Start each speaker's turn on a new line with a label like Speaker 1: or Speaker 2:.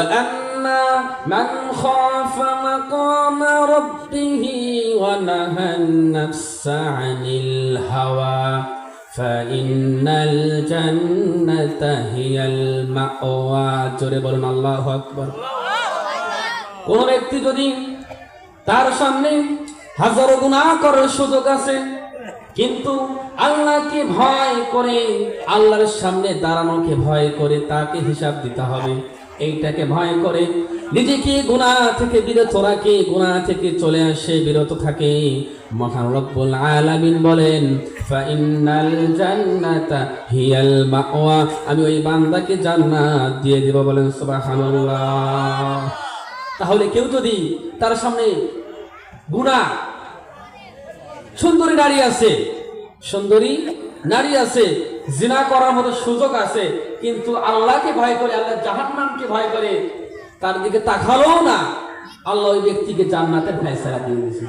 Speaker 1: وأما من خاف مقام ربه ونهى النفس عن الهوى فإن الجنة هي المأوى জোরে বলুন আল্লাহু আকবার কোন ব্যক্তি যদি তার সামনে হাজারো গুনাহ করার সুযোগ আছে কিন্তু আল্লাহকে ভয় করে আল্লাহর সামনে দাঁড়ানোকে ভয় করে তাকে হিসাব দিতে হবে এইটাকে ভয় করে। নিজেকে গুনাহ থেকে বিরত রাখে গুনাহ থেকে চলে আসে, বিরত থাকে। মহান রব্বুল আলামিন বলেন, ফাইনাল জান্নাতা হিয়াল মাওয়া। আমি ওই বান্দাকে জান্নাত দিয়ে দেব বলেন, সুবহানাল্লাহ। তাহলে কেউ যদি তার সামনে গুণা, সুন্দরী নারী আছে, সুন্দরী নারী আছে, জিনা করার মতো সুযোগ আছে, কিন্তু আল্লাহকে ভয় করে, আল্লাহ জাহান্নামকে ভয় করে, তার দিকে তাকালো না। আল্লাহ ওই ব্যক্তিকে জান্নাতের ফেসলা দিয়ে দিয়েছে